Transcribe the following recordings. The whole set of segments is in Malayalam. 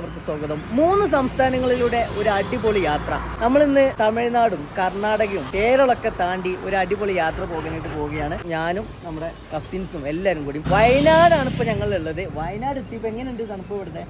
അവർക്ക് സ്വാഗതം. മൂന്ന് സംസ്ഥാനങ്ങളിലൂടെ ഒരു അടിപൊളി യാത്ര. നമ്മൾ ഇന്ന് തമിഴ്നാടും കർണാടകയും കേരളമൊക്കെ താണ്ടി ഒരു അടിപൊളി യാത്ര പോകാനായിട്ട് പോവുകയാണ്. ഞാനും നമ്മുടെ കസിൻസും എല്ലാരും കൂടി. വയനാടാണ് ഇപ്പൊ ഞങ്ങൾ ഉള്ളത് വയനാട് എത്തിയപ്പോ എങ്ങനെയുണ്ട് തണുപ്പ് ഇവിടുത്തെ?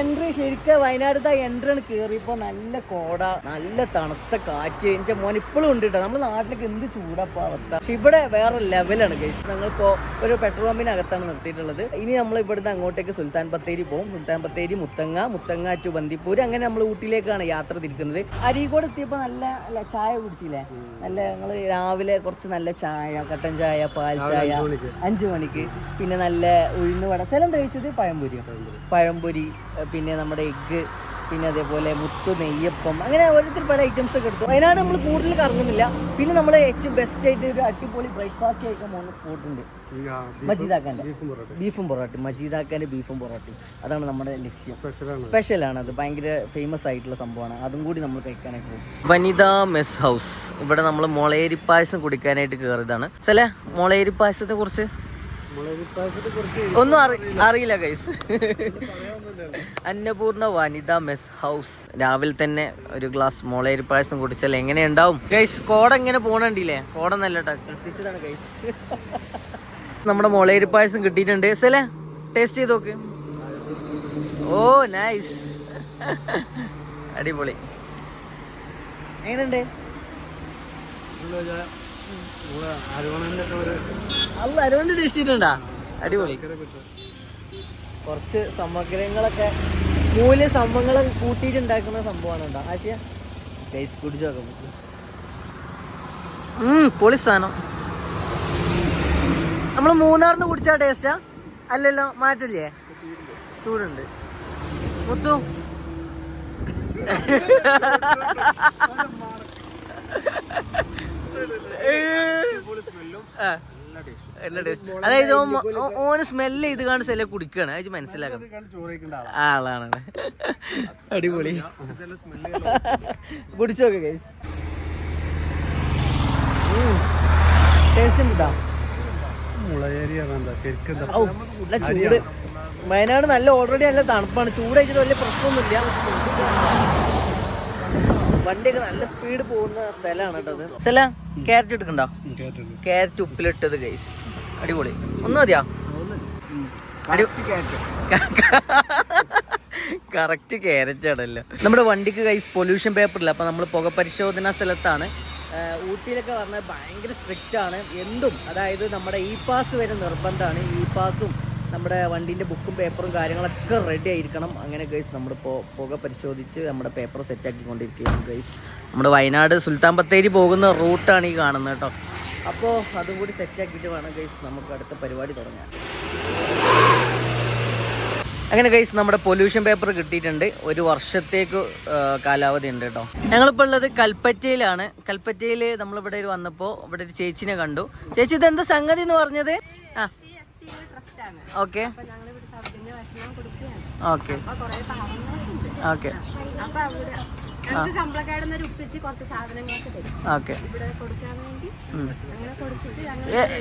എൻട്രി ശരിക്കും വയനാടത്തെ എൻട്രി കയറിയപ്പോ നല്ല കോട നല്ല തണുത്ത കാറ്റ്. എന്റെ മോൻ ഇപ്പോഴും ഉണ്ട് കേട്ടോ നമ്മുടെ നാട്ടിലേക്ക് എന്ത് ചൂടപ്പോ അവസ്ഥ. പക്ഷെ ഇവിടെ വേറെ ലെവലാണ് ഗൈസ് ഞങ്ങളിപ്പോ ഒരു പെട്രോൾ പമ്പിനകത്താണ് നിർത്തിയിട്ടുള്ളത്. ഇനി നമ്മൾ ഇവിടുന്ന് അങ്ങോട്ടേക്ക് സുൽത്താൻ ബത്തേരി പോകും. സുൽത്താൻ ബത്തേരി മുത്തങ്ങ മുത്തങ്ങ ടു ബന്ദിപ്പൂർ അങ്ങനെ നമ്മൾ ഊട്ടിയിലേക്കാണ് യാത്ര തിരിക്കുന്നത്. അരീക്കോട് എത്തിയപ്പോൾ നല്ല അല്ല ചായ കുടിച്ചില്ലേ? നല്ല ഞങ്ങൾ രാവിലെ കുറച്ച് നല്ല ചായ കട്ടൻ ചായ പാൽ ചായ. അഞ്ചു മണിക്ക്. പിന്നെ നല്ല ഉഴുന്ന് വട. സ്ഥലം കഴിച്ചത് പഴംപൊരി. പഴംപൊരി പിന്നെ നമ്മുടെ എഗ്ഗ് പിന്നെ അതേപോലെ മുത്ത് നെയ്യപ്പം അങ്ങനെ ഓരോരുത്തർ പല ഐറ്റംസ് ഒക്കെ എടുത്തു. അതിനാണ് നമ്മൾ കൂടുതൽ കറങ്ങുന്നില്ല. പിന്നെ നമ്മൾ ഏറ്റവും ബെസ്റ്റ് ആയിട്ട് ഒരു അടിപൊളി ബ്രേക്ക്ഫാസ്റ്റ് കഴിക്കാൻ പോകുന്ന സ്പോട്ട് ഉണ്ട്. മജീദാക്കാന്റെ. ബീഫും പൊറോട്ട ബീഫും പൊറോട്ടയും. മജീദാക്കാന്റെ ബീഫും പൊറോട്ടയും. അതാണ് നമ്മുടെ ലക്ഷ്യം. സ്പെഷ്യലാണ് സ്പെഷ്യലാണ് അത് ഭയങ്കര ഫേമസ് ആയിട്ടുള്ള സംഭവമാണ്. അതും കൂടി നമ്മൾ കഴിക്കാനായിട്ട് പോകും. വനിതാ മെസ് ഹൗസ്. ഇവിടെ നമ്മൾ മുളയേരി പായസം കുടിക്കാനായിട്ട് കയറിയതാണ് ചില മുളയേരി പായസത്തെ കുറിച്ച് ഒന്നും അറി അറിയില്ല ഗൈസ് അന്നപൂർണ അന്നപൂർണ വനിതാ മെസ് ഹൗസ്. രാവിലെ തന്നെ ഒരു ഗ്ലാസ് മുളയരി പായസം കുടിച്ചാൽ എങ്ങനെ ഉണ്ടാവും ഗൈസ് കോട എങ്ങനെ പോണണ്ടില്ലേ കോട നല്ല കത്തിച്ചതാണ് ഗൈസ് നമ്മുടെ മുളയരി പായസം കിട്ടിയിട്ടുണ്ട്. സലേ ടേസ്റ്റ് ചെയ്ത് നോക്ക്. ഓ നൈസ് അടിപൊളി. എങ്ങനെയുണ്ട്? അല്ല അരവണ്ടി ടേസ്റ്റ് ചെയ്തിട്ടുണ്ടാ അടിപൊളി കുറച്ച് സമഗ്രങ്ങളൊക്കെ മൂല്യ സംഭവങ്ങൾ കൂട്ടിയിട്ട് ഉണ്ടാക്കുന്ന സംഭവമാണ് കേട്ടോ. ആശയ ടേസ്റ്റ് കുടിച്ചു നോക്കാം. പൊളി സാധനം. നമ്മൾ മൂന്നാറിന്ന് കുടിച്ച ടേസ്റ്റാ അല്ലല്ലോ മാറ്റല്ലേ? ചൂടുണ്ട്. മുത്തു. Ha ha ha ഓ- ഓന് സ്മെല്ല് ചെയ്ത് കാണുന്ന സ്ഥലം കുടിക്കാണ്. അത് മനസ്സിലാക്കാം ഇത് ആളാണ്. അടിപൊളി. ചില സ്മെല്ലുകൾ കുടിച്ചു നോക്ക് ഗൈസ് ചൂട്. വയനാട് നല്ല ഓൾറെഡി നല്ല തണുപ്പാണ്. ചൂടായിട്ട് വലിയ പ്രശ്നമൊന്നുമില്ല. വണ്ടിയൊക്കെ നല്ല സ്പീഡ് പോകുന്ന സ്ഥലമാണ് കേട്ടോ സ്ഥല ക്യാരറ്റ് എടുക്കണ്ടോ? ക്യാരറ്റ് ഉപ്പിലിട്ടത് ഗൈസ് അടിപൊളി. ഒന്നും മതിയാ? കറക്റ്റ് ക്യാരറ്റ് ആണല്ലോ. നമ്മുടെ വണ്ടിക്ക് കൈസ് പൊല്യൂഷൻ പേപ്പർ ഇല്ല. അപ്പൊ നമ്മൾ പുക പരിശോധനാ സ്ഥലത്താണ്. ഊട്ടിയിലൊക്കെ പറഞ്ഞാൽ ഭയങ്കര സ്ട്രിക്റ്റ് ആണ്. എന്തും അതായത് നമ്മുടെ ഇ പാസ് വരെ നിർബന്ധമാണ്. ഇ പാസും നമ്മുടെ വണ്ടീന്റെ ബുക്കും പേപ്പറും കാര്യങ്ങളൊക്കെ റെഡി ആയിരിക്കണം. അങ്ങനെ ഗൈസ് നമ്മളിപ്പോൾ പുക പരിശോധിച്ച് നമ്മുടെ പേപ്പർ സെറ്റാക്കിക്കൊണ്ടിരിക്കുകയാണ് ഗൈസ് നമ്മുടെ വയനാട് സുൽത്താൻ ബത്തേരി പോകുന്ന റൂട്ടാണ് ഈ കാണുന്നത് കേട്ടോ. അപ്പോൾ അതും കൂടി സെറ്റാക്കിയിട്ട് വേണം ഗൈസ് നമുക്ക് അടുത്ത പരിപാടി തുടങ്ങാൻ. അങ്ങനെ ഗൈസ് നമ്മുടെ പൊല്യൂഷൻ പേപ്പർ കിട്ടിയിട്ടുണ്ട്. ഒരു വർഷത്തേക്ക് കാലാവധി ഉണ്ട് കേട്ടോ. ഞങ്ങളിപ്പോൾ ഉള്ളത് കൽപ്പറ്റയിലാണ്. കൽപ്പറ്റയിൽ നമ്മളിവിടെ വന്നപ്പോൾ ഇവിടെ ഒരു ചേച്ചിനെ കണ്ടു. ചേച്ചി ഇത് എന്താ സംഗതി എന്ന് പറഞ്ഞത്? ആ. ഓക്കെ. ഓക്കെ.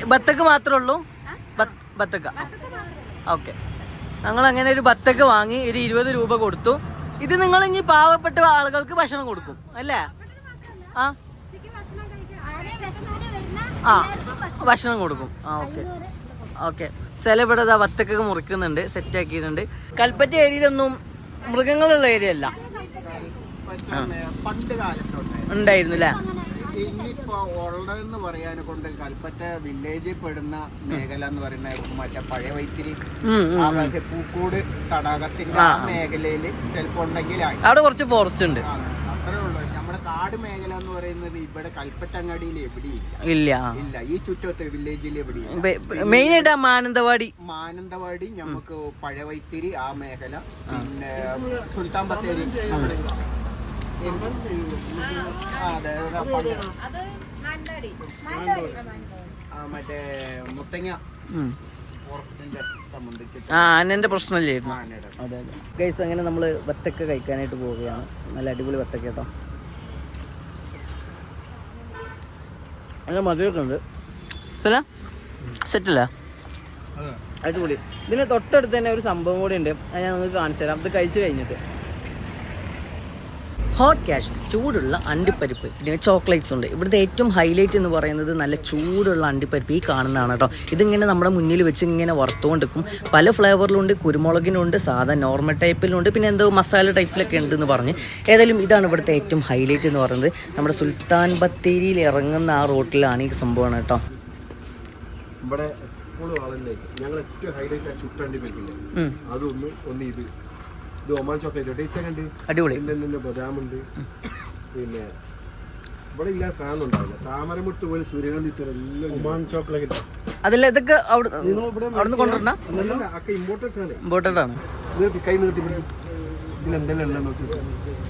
ബത്തക്ക് മാത്രമേ ഉള്ളൂ? ബത്ത്- ബത്തക്ക. ഓക്കെ. ഞങ്ങൾ അങ്ങനെ ഒരു ബത്തക്ക വാങ്ങി ഒരു ഇരുപത് രൂപ കൊടുത്തു. ഇത് നിങ്ങൾ ഇനി പാവപ്പെട്ട ആളുകൾക്ക് ഭക്ഷണം കൊടുക്കും അല്ലേ? ആ? ആ ഭക്ഷണം കൊടുക്കും. ആ ഓക്കെ. ഓക്കെ. സ്ഥലം ഇവിടെ അതാ വത്തക്കൊക്കെ മുറിക്കുന്നുണ്ട് സെറ്റ് ആക്കിയിട്ടുണ്ട്. കൽപ്പറ്റ ഏരിയയിലൊന്നും മൃഗങ്ങളുള്ള ഏരിയ അല്ല. ഉണ്ടായിരുന്നു അല്ലേ? ഇന്നിപ്പോ ഉള്ളതെന്ന് പറയാനെ കൊണ്ട് കൽപ്പറ്റ വില്ലേജിൽ പെടുന്ന മേഖല എന്ന് പറയുന്ന മറ്റേ പഴയ വൈത്തിരി. പൂക്കോട് തടാകത്തിന്റെ ചിലപ്പോ അവിടെ കുറച്ച് ഫോറസ്റ്റ് ഉണ്ട് ആ, അത്രേ ഉള്ളൂ നമ്മുടെ കാട് മേഖല എന്ന് പറയുന്നത് ഇവിടെ കൽപ്പറ്റങ്ങാടിയിൽ എവിടെയില്ല. ഇല്ല. ഇല്ല ഈ ചുറ്റത്തെ വില്ലേജിൽ എവിടെയില്ല. മെയിൻ ആയിട്ട് ആ മാനന്തവാടി. മാനന്തവാടി നമുക്ക് പഴവൈത്തിരി ആ മേഖല പിന്നെ സുൽത്താൻ ബത്തേരി ആ, അതെ അതെ, പണ്ട്. മാനന്തവാടി ആ, മറ്റേ മുത്തങ്ങ. ഉം. ഫോറസ്റ്റിന്റെ സംബന്ധിച്ചിട്ട്. ആ അന്നെന്റെ പ്രശ്നമില്ലായിരുന്നു. ആനയുടെ അതെ അതെ. ഗൈസ് അങ്ങനെ നമ്മൾ വത്തക്ക കഴിക്കാനായിട്ട് പോവുകയാണ്. നല്ല അടിപൊളി വത്തക്ക കേട്ടോ. നല്ല മധുരമൊക്കെ ഉണ്ട് സെറ്റല്ല? അടിപൊളി. ഇതിന് തൊട്ടടുത്ത് തന്നെ ഒരു സംഭവം കൂടി ഉണ്ട് അത് ഞാൻ നിങ്ങൾക്ക് കാണിച്ചു തരാം അത് കഴിച്ചു കഴിഞ്ഞിട്ട്. ഹോട്ട് ക്യാഷ് ചൂടുള്ള അണ്ടിപ്പരിപ്പ്. പിന്നെ ചോക്ലേറ്റ്സ് ഉണ്ട്. ഇവിടുത്തെ ഏറ്റവും ഹൈലൈറ്റ് എന്ന് പറയുന്നത് നല്ല ചൂടുള്ള അണ്ടിപ്പരിപ്പ് ഈ കാണുന്നതാണ് കേട്ടോ. ഇതിങ്ങനെ നമ്മുടെ മുന്നിൽ വെച്ച് ഇങ്ങനെ വറുത്തുകൊണ്ടിരിക്കും പല ഫ്ലേവറിലുണ്ട് കുരുമുളകിനുണ്ട് സാധാ നോർമൽ ടൈപ്പിലുണ്ട് പിന്നെ എന്തോ മസാല ടൈപ്പിലൊക്കെ ഉണ്ടെന്ന് പറഞ്ഞ്. ഏതായാലും ഇതാണ് ഇവിടുത്തെ ഏറ്റവും ഹൈലൈറ്റ് എന്ന് പറയുന്നത്. നമ്മുടെ സുൽത്താൻ ബത്തേരിയിൽ ഇറങ്ങുന്ന ആ റോട്ടിലാണ് ഈ സംഭവമാണ് കേട്ടോ. ഇവിടെ എപ്പോഴും ആളല്ലേക്ക് ഞങ്ങൾ ഏറ്റവും ഹൈലൈറ്റ് ആ ചുട്ടണ്ടി പറ്റില്ല. അതൊന്ന് ഒന്ന് ഇത് ഇത് ഒമാൻ ചോക്ലേറ്റ് ടേസ്റ്റ് ഒക്കെ ഉണ്ട്. അടിപൊളി. പിന്നെ തന്നെ ബദാമുണ്ട് പിന്നെ ഇവിടെ ഇല്ല സാധനം ഉണ്ടാവില്ല. താമരമുട്ട് പോലെ സൂര്യകാന്തി എല്ലാം ഒമാൻ ചോക്ലേറ്റ്. അതല്ല ഇതൊക്കെ അവിടെ അവിടുന്ന് കൊണ്ടുവരണ? ഒക്കെ ഇമ്പോർട്ടൻസ് സാധനം. ഇമ്പോർട്ടന്റ് ആണ്. നിർത്തി കൈ നിർത്തി പിടി. ഇതിലെന്തെല്ലാം ഉണ്ടെന്ന് നോക്കി.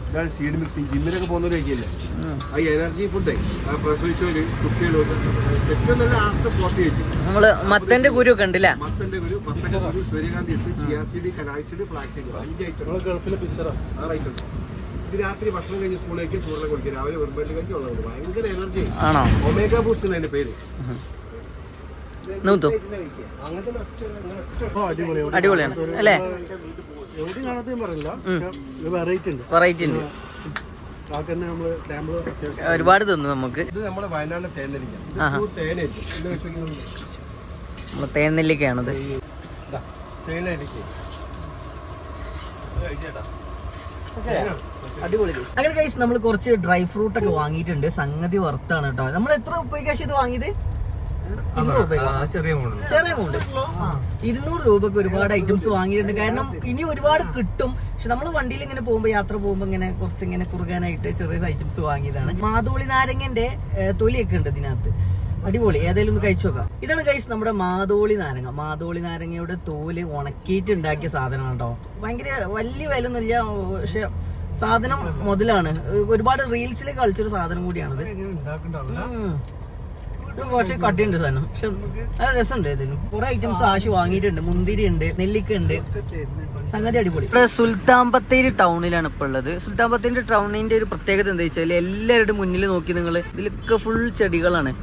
ഇതാണ് സീഡ് മിക്സ് ജിമ്മിലൊക്കെ പോകുന്നവരൊക്കെയല്ലേ ആ എനർജി ഫുഡ് ആ പ്രസവിച്ചവര് കുട്ടികളോട്ട് നമ്മൾ മത്തന്റെ കുരു ഒക്കെ ഉണ്ടല്ലേ? മത്തന്റെ ഒരു മത്തന്റെ ഒരു സൂര്യകാന്തി ഇട്ട് ചിയാസിഡ് കനാക്സിഡ് ഫ്ലാക്സിഡ് അഞ്ച് ഐറ്റം ഗൾഫിലെ പിസറ ആറ് ഐറ്റം ഇത് രാത്രി ഭക്ഷണം കഴിഞ്ഞ് സ്കൂളിലേക്ക് ചൂടുള്ള കുടിക്കും രാവിലെ വെറുതെ കഴിക്കും ഉള്ളത് ഭയങ്കര എനർജി ആണോ? ഒമേഗ ബൂസ്റ്റ് അതിന്റെ പേര്. അടിപൊളിയാണ്. അല്ലേ? വെറൈറ്റി ഉണ്ട്. ഒരുപാട് തിന്നു നമുക്ക്. നമ്മൾ തേനെല്ലിക്കയാണത്. അങ്ങനെ കഴിച്ച് നമ്മൾ കുറച്ച് ഡ്രൈ ഫ്രൂട്ട് ഒക്കെ വാങ്ങിയിട്ടുണ്ട്. സംഗതി വർത്താണ് കേട്ടോ നമ്മൾ എത്ര ഉപ്പയ്ക്കാശ് ഇത് വാങ്ങിയത്? ചെറിയ മോഡൽ എമൗണ്ട് ഇരുന്നൂറ് രൂപക്ക് ഒരുപാട് ഐറ്റംസ് വാങ്ങിയിട്ടുണ്ട്. കാരണം ഇനി ഒരുപാട് കിട്ടും. പക്ഷെ നമ്മൾ വണ്ടിയിൽ ഇങ്ങനെ പോകുമ്പോൾ യാത്ര പോകുമ്പോൾ ഇങ്ങനെ കുറച്ച് ഇങ്ങനെ കുറുകാനായിട്ട് ചെറിയ ഐറ്റംസ് വാങ്ങിയതാണ്. മാതോളി നാരങ്ങന്റെ തൊലിയൊക്കെ ഉണ്ട് ഇതിനകത്ത്. അടിപൊളി. ഏതായാലും ഒന്ന് കഴിച്ചു നോക്കാം. ഇതാണ് കഴിച്ച് നമ്മുടെ മാതോളി നാരങ്ങ. മാതോളി നാരങ്ങയുടെ തോൽ ഉണക്കിയിട്ട് ഉണ്ടാക്കിയ സാധനമാണ് കേട്ടോ. ഭയങ്കര വലിയ വില ഒന്നുമില്ല പക്ഷെ സാധനം മുതലാണ്. ഒരുപാട് റീൽസിൽ കളിച്ചൊരു സാധനം കൂടിയാണത്. കുറച്ച് കട്ടിയുണ്ട് സാധനം. പക്ഷെ രസമുണ്ട് ഏതെങ്കിലും കുറെ ഐറ്റംസ് ആശി വാങ്ങിയിട്ടുണ്ട്. മുന്തിരി ഉണ്ട് നെല്ലിക്ക ഉണ്ട് സംഗതി അടിപൊളി. ഇവിടെ സുൽത്താൻ ബത്തേരി ടൗണിലാണ് ഇപ്പൊ ഉള്ളത്. സുൽത്താൻ ബത്തേരി ടൗണിന്റെ ഒരു പ്രത്യേകത എന്താ വെച്ചാൽ എല്ലാവരുടെ മുന്നിൽ നോക്കി നിങ്ങൾ ഇതിലൊക്കെ ഫുൾ ചെടികളാണ്.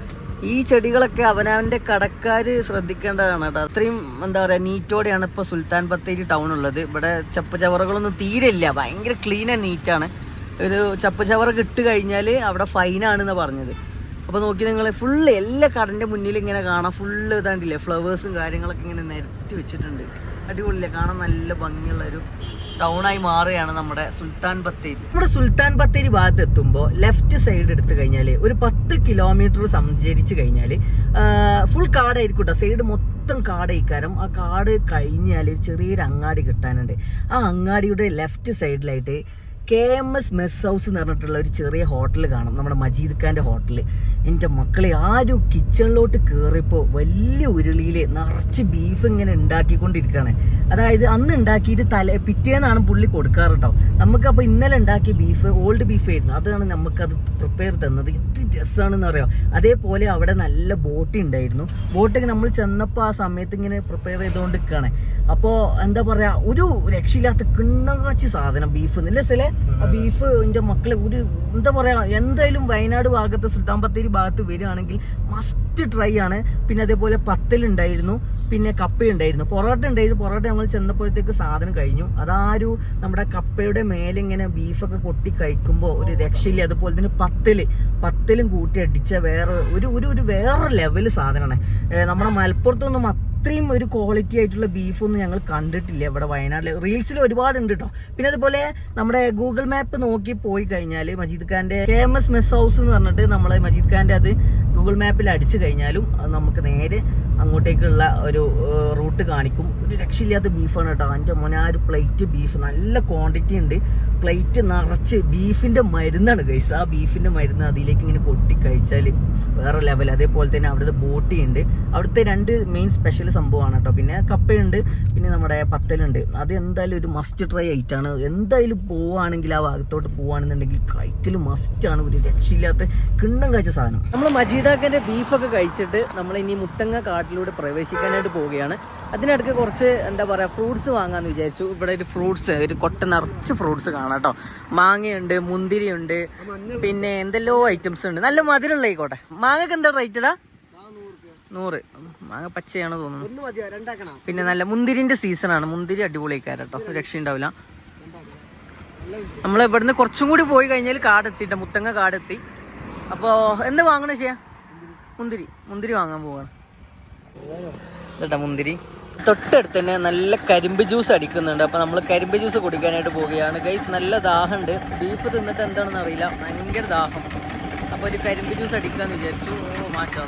ഈ ചെടികളൊക്കെ അവനവന്റെ കടക്കാര് ശ്രദ്ധിക്കേണ്ടതാണ് കേട്ടോ. അത്രയും എന്താ പറയാ നീറ്റോടെയാണ് ഇപ്പൊ സുൽത്താൻ ബത്തേരി ടൗൺ ഉള്ളത്. ഇവിടെ ചപ്പ് ചവറുകളൊന്നും തീരെ ഇല്ല ഭയങ്കര ക്ലീൻ ആൻഡ് നീറ്റാണ് ഒരു ചപ്പ് ചവറൊക്കെ ഇട്ട് അവിടെ ഫൈനാണെന്ന് പറഞ്ഞത്. അപ്പോൾ നോക്കി നിങ്ങൾ ഫുള്ള് എല്ലാ കടന്റെ മുന്നിൽ ഇങ്ങനെ കാണാം. ഫുള്ള് ഇതാണ്ടില്ലേ ഫ്ലവേഴ്സും കാര്യങ്ങളൊക്കെ ഇങ്ങനെ നിരത്തി വെച്ചിട്ടുണ്ട്. അടിപൊളിയില്ലേ കാണാൻ നല്ല ഭംഗിയുള്ള ഒരു ടൗണായി മാറുകയാണ് നമ്മുടെ സുൽത്താൻ ബത്തേരി. നമ്മുടെ സുൽത്താൻ ബത്തേരി ഭാഗത്ത് എത്തുമ്പോൾ ലെഫ്റ്റ് സൈഡ് എടുത്തു കഴിഞ്ഞാൽ ഒരു പത്ത് കിലോമീറ്റർ സഞ്ചരിച്ച് കഴിഞ്ഞാൽ ഫുൾ കാടായിരിക്കും കേട്ടോ സൈഡ് മൊത്തം കാടയിക്കാരം ആ കാട് കഴിഞ്ഞാൽ ചെറിയൊരു അങ്ങാടി കിട്ടാനുണ്ട്. ആ അങ്ങാടിയുടെ ലെഫ്റ്റ് സൈഡിലായിട്ട് K M S mess house എന്ന് പറഞ്ഞിട്ടുള്ള ഒരു ചെറിയ ഹോട്ടൽ കാണാം. നമ്മുടെ മജീദ് ഖാന്റെ ഹോട്ടൽ എന്റെ മക്കളെ ആ ഒരു കിച്ചണിലോട്ട് കയറിയപ്പോൾ വലിയ ഉരുളിയിൽ നിറച്ച് ബീഫ് ഇങ്ങനെ ഉണ്ടാക്കിക്കൊണ്ടിരിക്കുകയാണ്. അതായത് അന്ന് ഉണ്ടാക്കിയിട്ട് തല പിറ്റേന്നാണ് പുള്ളി കൊടുക്കാറുണ്ടോ? നമുക്കപ്പോൾ ഇന്നലെ ഉണ്ടാക്കിയ ബീഫ് ഓൾഡ് ബീഫ് ആയിരുന്നു. അതാണ് നമുക്കത് പ്രിപ്പയർ തന്നത്. എന്ത് രസമാണെന്ന് അറിയാം? അതേപോലെ അവിടെ നല്ല ബോട്ട് ഉണ്ടായിരുന്നു. ബോട്ടൊക്കെ നമ്മൾ ചെന്നപ്പോൾ ആ സമയത്ത് ഇങ്ങനെ പ്രിപ്പയർ ചെയ്തുകൊണ്ട് നിൽക്കുകയാണ് അപ്പോൾ എന്താ പറയുക ഒരു രക്ഷയില്ലാത്ത കിണ്ണകാച്ചി സാധനം ബീഫ് എന്നില്ല ആ ബീഫ് എന്റെ മക്കളെ ഒരു എന്താ പറയുക എന്തായാലും വയനാട് ഭാഗത്ത് സുൽത്താൻ ബത്തേരി ഭാഗത്ത് വരികയാണെങ്കിൽ മസ്റ്റ് ട്രൈ ആണ്. പിന്നെ അതേപോലെ പത്തലുണ്ടായിരുന്നു പിന്നെ കപ്പയുണ്ടായിരുന്നു പൊറോട്ട ഉണ്ടായിരുന്നു പൊറോട്ട ഞങ്ങൾ ചെന്നപ്പോഴത്തേക്ക് സാധനം കഴിഞ്ഞു. അതാരു നമ്മുടെ കപ്പയുടെ മേലെ ഇങ്ങനെ ബീഫൊക്കെ കൊട്ടി കഴിക്കുമ്പോൾ ഒരു രക്ഷയില്ല. അതുപോലെ തന്നെ പത്തൽ പത്തലും കൂട്ടി അടിച്ച വേറെ ഒരു ഒരു ഒരു വേറെ ലെവൽ സാധനമാണ്. നമ്മുടെ മലപ്പുറത്തൊന്നും അത്രയും ഒരു ക്വാളിറ്റി ആയിട്ടുള്ള ബീഫൊന്നും ഞങ്ങൾ കണ്ടിട്ടില്ല ഇവിടെ വയനാട്ടിൽ റീൽസിൽ ഒരുപാട് ഉണ്ട് കേട്ടോ പിന്നെ അതുപോലെ നമ്മുടെ ഗൂഗിൾ മാപ്പ് നോക്കി പോയി കഴിഞ്ഞാൽ മജീദ് ഖാന്റെ എസ് മെസ് ഹൗസ് എന്ന് പറഞ്ഞിട്ട് നമ്മളെ മജീദ് ഖാന്റെ അത് ഗൂഗിൾ മാപ്പിൽ അടിച്ചു കഴിഞ്ഞാലും അത് നമുക്ക് നേരെ അങ്ങോട്ടേക്കുള്ള ഒരു റൂട്ട് കാണിക്കും. ഒരു രക്ഷയില്ലാത്ത ബീഫാണ് കേട്ടോ. എന്റെ മോനെ ഒരു പ്ലേറ്റ് ബീഫ്. നല്ല ക്വാണ്ടിറ്റി ഉണ്ട്. പ്ലേറ്റ് നിറച്ച് ബീഫിന്റെ മരുന്നാണ് കഴിച്ച് ആ ബീഫിന്റെ മരുന്ന് അതിലേക്ക് ഇങ്ങനെ കൊട്ടി കഴിച്ചാൽ വേറെ ലെവൽ അതേപോലെ തന്നെ അവിടുത്തെ ബോട്ടി ഉണ്ട്. അവിടുത്തെ രണ്ട് മെയിൻ സ്പെഷ്യൽ സംഭവമാണ് കേട്ടോ. പിന്നെ കപ്പയുണ്ട്. പിന്നെ നമ്മുടെ പത്തലുണ്ട്. അത് എന്തായാലും ഒരു മസ്റ്റ് ട്രൈ ആയിട്ടാണ് എന്തായാലും പോവുകയാണെങ്കിൽ ആ ഭാഗത്തോട്ട് പോവുകയാണെന്നുണ്ടെങ്കിൽ കഴിക്കൽ ആണ്. ഒരു രക്ഷയില്ലാത്ത കിണ്ണം കഴിച്ച സാധനം. നമ്മൾ മജീദാക്കന്റെ ബീഫൊക്കെ കഴിച്ചിട്ട് നമ്മൾ ഇനി മുത്തങ്ങ കാട്ടിലൂടെ പ്രവേശിക്കാനായിട്ട് പോവുകയാണ്. അതിനിടയ്ക്ക് കുറച്ച് എന്താ പറയുക ഫ്രൂട്ട്സ് വാങ്ങാമെന്ന് വിചാരിച്ചു. ഇവിടെ ഒരു ഫ്രൂട്ട്സ് ഒരു കൊട്ട നിറച്ച് ഫ്രൂട്ട്സ് കാണാം കേട്ടോ. മാങ്ങയുണ്ട് മുന്തിരിയുണ്ട് പിന്നെ എന്തെല്ലോ ഐറ്റംസ് ഉണ്ട്. നല്ല മധുരമുള്ള ആയിക്കോട്ടെ മാങ്ങക്ക് എന്താ റേറ്റഡാ നൂറ്. മാങ്ങ പച്ചയാണ് തോന്നുന്നു. പിന്നെ നല്ല മുന്തിരിന്റെ സീസണാണ് മുന്തിരി അടിപൊളിയായിക്കാരം കേട്ടോ. രക്ഷയുണ്ടാവില്ല നമ്മൾ ഇവിടുന്ന് കുറച്ചും കൂടി പോയി കഴിഞ്ഞാൽ കാടെത്തിട്ട്. മുത്തങ്ങ കാടെത്തി. അപ്പോൾ എന്ത് വാങ്ങണ ചെയ്യാ? മുന്തിരി മുന്തിരി വാങ്ങാൻ പോവാണ്. മുന്തിരി. തൊട്ടടുത്ത് തന്നെ നല്ല കരിമ്പ് ജ്യൂസ് അടിക്കുന്നുണ്ട്. അപ്പോൾ നമ്മൾ കരിമ്പ് ജ്യൂസ് കുടിക്കാനായിട്ട് പോവുകയാണ്. ഗൈസ് നല്ല ദാഹമുണ്ട്. ബീഫ് തിന്നിട്ട് എന്താണെന്ന് അറിയില്ല. ഭയങ്കര ദാഹം. അപ്പോൾ ഒരു കരിമ്പ് ജ്യൂസ് അടിക്കാന്ന് വിചാരിച്ചു. ഓ മാഷാ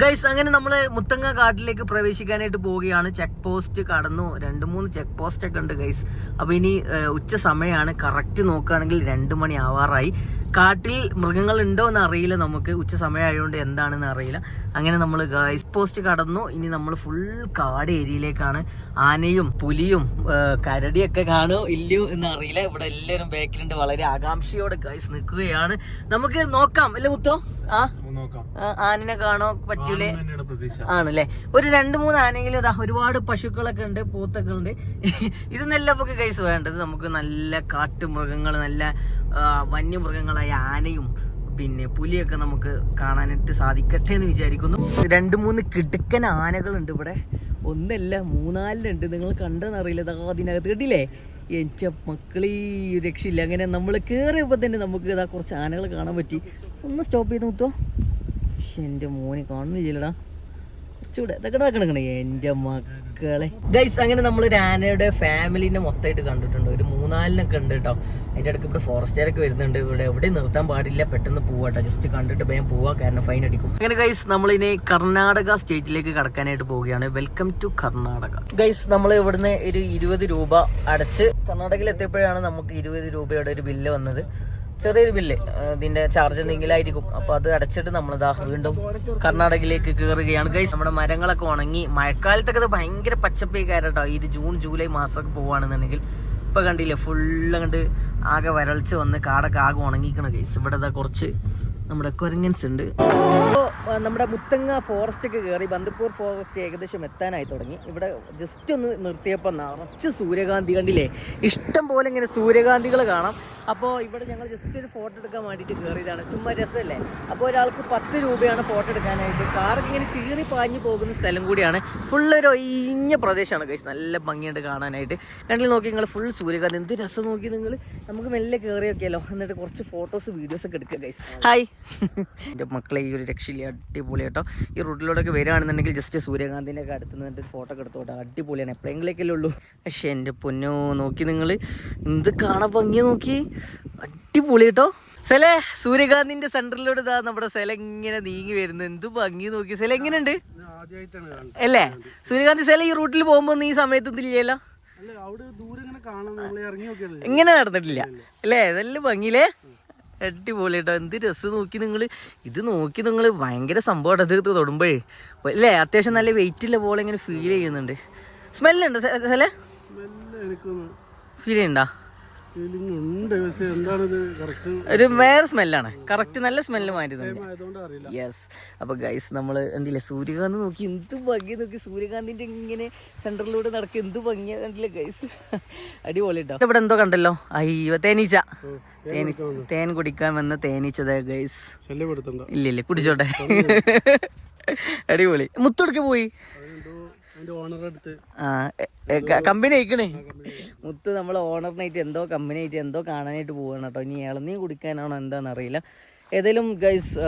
ഗൈസ് അങ്ങനെ നമ്മൾ മുത്തങ്ങ കാട്ടിലേക്ക് പ്രവേശിക്കാനായിട്ട് പോവുകയാണ്. ചെക്ക് പോസ്റ്റ് കടന്നു. രണ്ട് മൂന്ന് ചെക്ക് പോസ്റ്റ് ഒക്കെ ഉണ്ട് ഗൈസ് അപ്പോൾ ഇനി ഉച്ച സമയമാണ് കറക്റ്റ് നോക്കുകയാണെങ്കിൽ രണ്ട് മണി ആവാറായി. കാട്ടിൽ മൃഗങ്ങൾ ഉണ്ടോ എന്ന് അറിയില്ല നമുക്ക്. ഉച്ച സമയമായതുകൊണ്ട് എന്താണെന്ന് അറിയില്ല. അങ്ങനെ നമ്മൾ ഗൈസ് പോസ്റ്റ് കടന്നു. ഇനി നമ്മൾ ഫുൾ കാട് ഏരിയയിലേക്കാണ്. ആനയും പുലിയും കരടിയൊക്കെ കാണുമോ ഇല്ലയോ എന്ന് അറിയില്ല. ഇവിടെ എല്ലാവരും ബാക്കിലുണ്ട് വളരെ ആകാംക്ഷയോടെ ഗൈസ് നിൽക്കുകയാണ്. നമുക്ക് നോക്കാം. അല്ലേ മുത്തോ? ആ, ആനിനെ കാണോ പറ്റൂലേ? ആണല്ലേ? ഒരു രണ്ട് മൂന്ന് ആനെങ്കിലും ഇതാ ഒരുപാട് പശുക്കളൊക്കെ ഉണ്ട് പൂത്തൊക്കെ ഉണ്ട് ഇത് നല്ല നമുക്ക് കൈസ് വേണ്ടത്. നമുക്ക് നല്ല കാട്ടുമൃഗങ്ങൾ നല്ല വന്യമൃഗങ്ങളായ ആനയും പിന്നെ പുലിയൊക്കെ നമുക്ക് കാണാനായിട്ട് സാധിക്കട്ടെ എന്ന് വിചാരിക്കുന്നു. രണ്ട് മൂന്ന് കിടുക്കൻ ആനകളുണ്ട് ഇവിടെ. ഒന്നല്ല മൂന്നാലിലുണ്ട്. നിങ്ങൾ കണ്ടെന്നറിയില്ല അതിനകത്ത് കണ്ടില്ലേ? എന്റെ മക്കളീ രക്ഷയില്ല. അങ്ങനെ നമ്മൾ കയറിയപ്പോൾ തന്നെ നമുക്ക് ഇതാ കുറച്ച് ആനകൾ കാണാൻ പറ്റി. ഒന്ന് സ്റ്റോപ്പ് ചെയ്ത് മുത്തോ. പക്ഷെ എന്റെ മോനെ കാണുന്നില്ലടാ എന്റെ മക്കളെ. ഗൈസ് അങ്ങനെ നമ്മൾ ഒരു ആനയുടെ ഫാമിലിനെ മൊത്തമായിട്ട് കണ്ടിട്ടുണ്ട്. ഒരു മൂന്നാലിനൊക്കെ ഉണ്ട് കേട്ടോ അതിന്റെ ഇടയ്ക്ക് ഇവിടെ ഫോറസ്റ്റുകാരൊക്കെ വരുന്നുണ്ട്. ഇവിടെ എവിടെ നിർത്താൻ പാടില്ല. പെട്ടെന്ന് പോവാട്ടോ ജസ്റ്റ് കണ്ടിട്ട് വേഗം പോവാ. കാരണം ഫൈൻ അടിക്കും. അങ്ങനെ ഗൈസ് നമ്മളിനി കർണാടക സ്റ്റേറ്റിലേക്ക് കടക്കാനായിട്ട് പോവുകയാണ്. Welcome to Karnataka. ഗൈസ് നമ്മൾ ഇവിടുന്ന് ഒരു ഇരുപത് രൂപ അടച്ച് കർണാടകയിൽ എത്തിയപ്പോഴാണ് നമുക്ക് ഇരുപത് രൂപയുടെ ഒരു ബില്ല് വന്നത്. ചെറിയൊരു ബില്ല് ഇതിന്റെ ചാർജ് എന്തെങ്കിലും ആയിരിക്കും അപ്പൊ അത് അടച്ചിട്ട് നമ്മൾ ഇതാ വീണ്ടും കർണാടകയിലേക്ക് കയറുകയാണ് ഗൈസ് നമ്മുടെ മരങ്ങളൊക്കെ ഉണങ്ങി മഴക്കാലത്തൊക്കെ ഇത് ഭയങ്കര പച്ചപ്പേക്കാരട്ടോ. ഈ ജൂൺ ജൂലൈ മാസമൊക്കെ പോവാണെന്നുണ്ടെങ്കിൽ ഇപ്പൊ കണ്ടില്ലേ ഫുള്ള് കണ്ട് ആകെ വരൾച്ച വന്ന് കാടൊക്കെ ആകെ ഉണങ്ങിക്കണ ഗൈസ് ഇവിടെ കുറച്ച് നമ്മുടെ കൊരങ്ങൻസ് ഉണ്ട്. അപ്പോൾ നമ്മുടെ മുത്തങ്ങ ഫോറസ്റ്റ് ഒക്കെ കയറി ബന്ദിപ്പൂർ ഫോറസ്റ്റ് ഏകദേശം എത്താനായി തുടങ്ങി. ഇവിടെ ജസ്റ്റ് ഒന്ന് നിർത്തിയപ്പോൾ നിറച്ച് സൂര്യകാന്തി കണ്ടില്ലേ? ഇഷ്ടം പോലെ ഇങ്ങനെ സൂര്യകാന്തികൾ കാണാം. അപ്പോൾ ഇവിടെ ഞങ്ങൾ ജസ്റ്റ് ഒരു ഫോട്ടോ എടുക്കാൻ വേണ്ടിയിട്ട് കയറിയതാണ് ചുമ്മാ രസമല്ലേ? അപ്പോൾ ഒരാൾക്ക് പത്ത് രൂപയാണ് ഫോട്ടോ എടുക്കാനായിട്ട്. കാറൊക്കെ ഇങ്ങനെ ചീറി പാഞ്ഞു പോകുന്ന സ്ഥലം കൂടിയാണ്. ഫുൾ ഒരു ഒഴിഞ്ഞ പ്രദേശമാണ് കഴിച്ച് നല്ല ഭംഗിയുണ്ട് കാണാനായിട്ട്. കണ്ടിൽ നോക്കി നിങ്ങൾ ഫുൾ സൂര്യകാന്തി. എന്ത് രസം നോക്കി നിങ്ങൾ നമുക്ക് മെല്ലെ കയറി നോക്കിയാലോ എന്നിട്ട് കുറച്ച് ഫോട്ടോസ് വീഡിയോസ് ഒക്കെ എടുക്കുക ഗൈസ് ഹായ് എന്റെ മക്കളെ ഈ ഒരു രക്ഷയില്ല? അടിപൊളി കേട്ടോ ഈ റൂട്ടിലൂടെയൊക്കെ വരികയാണെന്നുണ്ടെങ്കിൽ ജസ്റ്റ് സൂര്യകാന്തിന്റെ ഒക്കെ അടുത്ത് നിന്നിട്ട് ഒരു ഫോട്ടോ ഒക്കെ കേട്ടോ അടിപൊളിയാണ്. എപ്പോഴെങ്കിലേക്കല്ലേ ഉള്ളൂ. പക്ഷേ എന്റെ പൊന്നോ നോക്കി നിങ്ങൾ എന്ത് കാണാൻ ഭംഗി നോക്കി. അടിപൊളി കേട്ടോ സെലെ സൂര്യകാന്തിന്റെ സെന്ററിലൂടെ ഇതാ നമ്മുടെ സെല ഇങ്ങനെ നീങ്ങി വരുന്നു. എന്ത് ഭംഗി നോക്കി. സെല എങ്ങനെയുണ്ട്? അല്ലേ? സൂര്യകാന്തി സെല ഈ റൂട്ടിൽ പോകുമ്പോൾ ഈ സമയത്തൊന്നും ഇല്ലല്ലോ? ഇങ്ങനെ നടന്നിട്ടില്ല. അല്ലേ? നല്ല ഭംഗിയില്ലേ? അടിപൊളി കേട്ടോ എന്ത് രസം നോക്കി നിങ്ങൾ ഇത് നോക്കി നിങ്ങൾ ഭയങ്കര സംഭവം ഇത് തൊടുമ്പോഴേ. അല്ലേ? അത്യാവശ്യം നല്ല വെയിറ്റ് ഉള്ള പോലെ ഇങ്ങനെ ഫീൽ ചെയ്യുന്നുണ്ട്. സ്മെല്ലുണ്ടോ സ്ഥലം ഫീൽ ചെയ്യണ്ടാ? ഒരു വേറെ സ്മെല്ലാണ് കറക്റ്റ് നല്ല സ്മെല്ല് മാറ്റി യെസ് അപ്പൊ ഗൈസ് നമ്മൾ എന്തില്ല? സൂര്യകാന്ത് നോക്കി. എന്ത് ഭംഗി നോക്കി. സൂര്യകാന്തിന്റെ ഇങ്ങനെ സെന്ററിലൂടെ നടക്കി. എന്ത് ഭംഗിയാ കണ്ടില്ല ഗൈസ് അടിപൊളി കേട്ടോ ഇവിടെ എന്തോ കണ്ടല്ലോ? അയ്യോ തേനീച്ച. തേനീച്ച തേൻ കുടിക്കാൻ വന്ന തേനീച്ചതേ ഗൈസ് ഇല്ല ഇല്ല കുടിച്ചോട്ടെ. അടിപൊളി. മുത്തൊടുക്കെ പോയി അതിനെന്തോ അതിന്റെ ഓണറുടെ അടുത്ത് ആ കമ്പനി അയക്കണേ? മുത്ത് നമ്മളെ ഓണറിനായിട്ട് എന്തോ കമ്പനി ആയിട്ട് എന്തോ കാണാനായിട്ട് പോവാണ് കേട്ടോ. ഇനി ഇളനീ കുടിക്കാനാണോ എന്താണെന്ന് അറിയില്ല. ഏതായാലും ഗൈസ്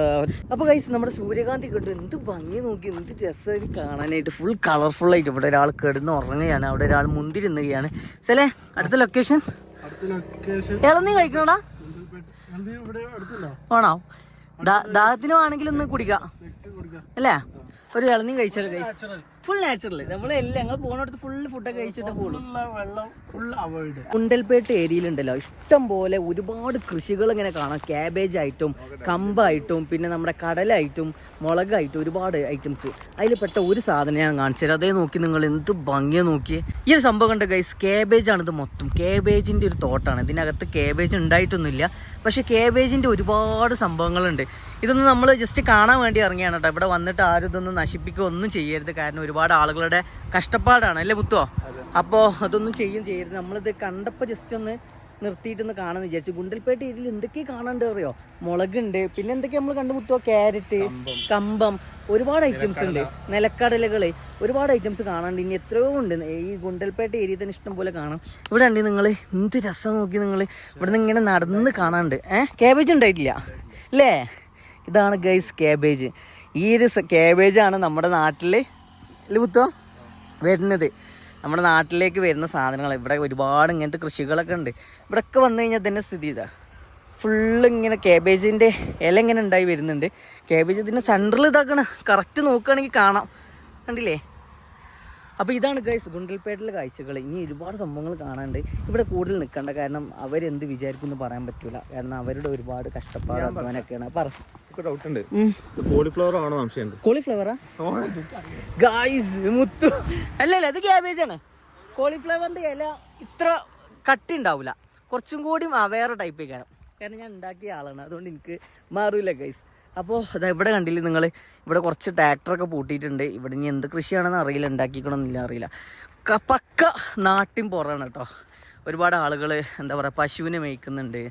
അപ്പോൾ ഗൈസ് നമ്മുടെ സൂര്യകാന്തി കിട്ടും എന്ത് ഭംഗി നോക്കി എന്ത് രസം കാണാനായിട്ട്. ഫുൾ കളർഫുൾ ആയിട്ട് ഇവിടെ ഒരാൾ കിടന്ന് ഉറങ്ങുകയാണ്. അവിടെ ഒരാൾ മുന്തിരുന്നുകയാണ്. ചിലേ അടുത്ത ലൊക്കേഷൻ ഇളനീ കഴിക്കണോടാ? ആണെങ്കിൽ ദാ- ദാഹത്തിന് വേണമെങ്കിൽ ഒന്ന് കൊടുക്കാം. അല്ലേ? ഒരു ഇളനീ കഴിച്ചാലോ ഗൈസ് ഫുൾ നാച്ചുറൽ നമ്മളെല്ലാം ഞങ്ങൾ പോണടുത്ത് ഫുൾ ഫുഡൊക്കെ കഴിച്ചിട്ട് പോകും വെള്ളം ഫുൾ അവോയ്ഡ് കുണ്ടൽപേട്ട് ഏരിയയിലുണ്ടല്ലോ. ഇഷ്ടം പോലെ ഒരുപാട് കൃഷികൾ ഇങ്ങനെ കാണാം. ക്യാബേജ് ആയിട്ടും കമ്പായിട്ടും പിന്നെ നമ്മുടെ കടലായിട്ടും മുളകായിട്ടും ഒരുപാട് ഐറ്റംസ് അതിൽ പെട്ട ഒരു സാധനം ഞാൻ കാണിച്ചത് അതേ നോക്കി നിങ്ങൾ എന്ത് ഭംഗിയെ നോക്കി ഈ ഒരു സംഭവം കണ്ട ഗൈസ് ക്യാബേജ് ആണ് ഇത് മൊത്തം. ക്യാബേജിന്റെ ഒരു തോട്ടാണ്. ഇതിനകത്ത് ക്യാബേജ് ഉണ്ടായിട്ടൊന്നുമില്ല. പക്ഷെ ക്യാബേജിന്റെ ഒരുപാട് സംഭവങ്ങളുണ്ട്. ഇതൊന്നും നമ്മൾ ജസ്റ്റ് കാണാൻ വേണ്ടി ഇറങ്ങിയാണ് കേട്ടോ. ഇവിടെ വന്നിട്ട് ആരും ഇതൊന്നും നശിപ്പിക്കുക ഒന്നും ചെയ്യരുത്. കാരണം ഒരുപാട് ആളുകളുടെ കഷ്ടപ്പാടാണ് അല്ലേ മുത്തോ അപ്പോൾ അതൊന്നും ചെയ്യും ചെയ്യരുത്. നമ്മളിത് കണ്ടപ്പോൾ ജസ്റ്റ് ഒന്ന് നിർത്തിയിട്ടൊന്ന് കാണാന്ന് വിചാരിച്ചു. ഗുണ്ടൽപേട്ട ഇതിൽ എന്തൊക്കെ കാണാണ്ട് അറിയോ? മുളകുണ്ട് പിന്നെ എന്തൊക്കെ നമ്മൾ മുത്തോ ക്യാരറ്റ് കമ്പം. ഒരുപാട് ഐറ്റംസ് ഉണ്ട്. നിലക്കടലകൾ. ഒരുപാട് ഐറ്റംസ് കാണാണ്ട്. ഇനി എത്രയോ ഉണ്ട്. ഈ ഗുണ്ടൽപേട്ട ഏരിയ തന്നെ ഇഷ്ടം പോലെ കാണാം. ഇവിടെ ഉണ്ട് നിങ്ങൾ എന്ത് രസം നോക്കി നിങ്ങൾ ഇവിടെ നിന്ന് ഇങ്ങനെ നടന്ന് കാണാണ്ട്. ഏഹ് ക്യാബേജ് ഉണ്ടായിട്ടില്ല. അല്ലേ? ഇതാണ് ഗൈസ് ക്യാബേജ് ഈ ഒരു ക്യാബേജാണ് നമ്മുടെ നാട്ടിൽ അല്ലേ പുത്തോ? വരുന്നത്. നമ്മുടെ നാട്ടിലേക്ക് വരുന്ന സാധനങ്ങൾ. ഇവിടെ ഒരുപാട് ഇങ്ങനത്തെ കൃഷികളൊക്കെ ഉണ്ട്. ഇവിടെയൊക്കെ വന്നു കഴിഞ്ഞാൽ തന്നെ സ്ഥിതി ഇതാ. ഫുള്ള് ഇങ്ങനെ കേബേജിന്റെ ഇല ഇങ്ങനെ ഉണ്ടായി വരുന്നുണ്ട്. കേബേജ് ഇതിന്റെ സെന്ററിൽ ഇതാക്കണം. കറക്റ്റ് നോക്കുകയാണെങ്കിൽ കാണാം. കണ്ടില്ലേ? അപ്പോൾ ഇതാണ് ഗൈസ് ഗുണ്ടൽപേട്ടിലെ കാഴ്ചകൾ ഇനി ഒരുപാട് സംഭവങ്ങൾ കാണാണ്ട് ഇവിടെ കൂടുതൽ നിൽക്കണ്ട. കാരണം അവരെന്ത് വിചാരിക്കും എന്ന് പറയാൻ പറ്റില്ല കാരണം അവരുടെ ഒരുപാട് കഷ്ടപ്പാട് അധ്വാനൊക്കെയാണ് പറ. ഡൗട്ട് ഉണ്ട്. കോളിഫ്ലവർ ആണോ സംശയമുണ്ട് കോളിഫ്ലവറാ ഗായ്സ് മുത്തു അല്ല അല്ല ഇത് ക്യാബേജ് ആണ്. കോളിഫ്ലവറിന്റെ ഇല ഇത്ര കട്ടി ഉണ്ടാവില്ല കുറച്ചും കൂടി വേറെ ടൈപ്പ് കാരണം കാരണം ഞാൻ ഉണ്ടാക്കിയ ആളാണ്. അതുകൊണ്ട് എനിക്ക് മാറൂല ഗൈസ് അപ്പോൾ അതാ ഇവിടെ കണ്ടില്ലേ നിങ്ങൾ ഇവിടെ കുറച്ച് ട്രാക്ടറൊക്കെ പൂട്ടിയിട്ടുണ്ട്. ഇവിടെ ഇനി എന്ത് കൃഷിയാണെന്ന് അറിയില്ല. ഉണ്ടാക്കിക്കണമെന്നില്ല അറിയില്ല. പക്ക നാട്ടിൻ പുറമാണ് കേട്ടോ. ഒരുപാട് ആളുകൾ എന്താ പറയുക പശുവിനെ മേയ്ക്കുന്നുണ്ട്.